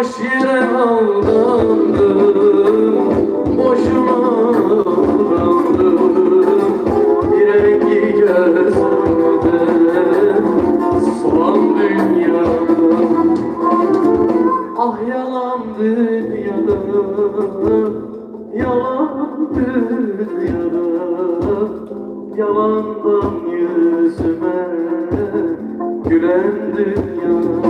boş yere aldandım Boşuna aldandım. Bir rengi gözümde Solan dünya Ah yalan dünyada Yalan. Dünyada Yalandan yüzüme Gülen dünyada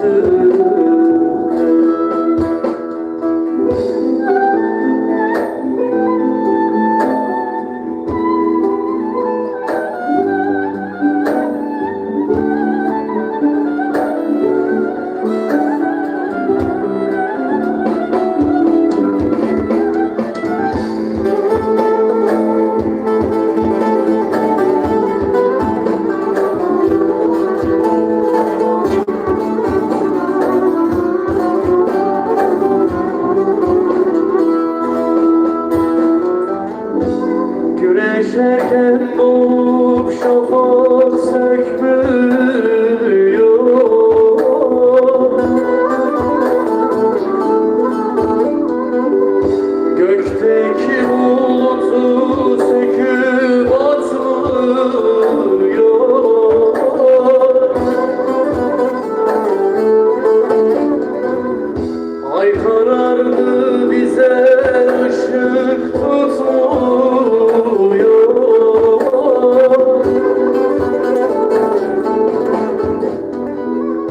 Oh.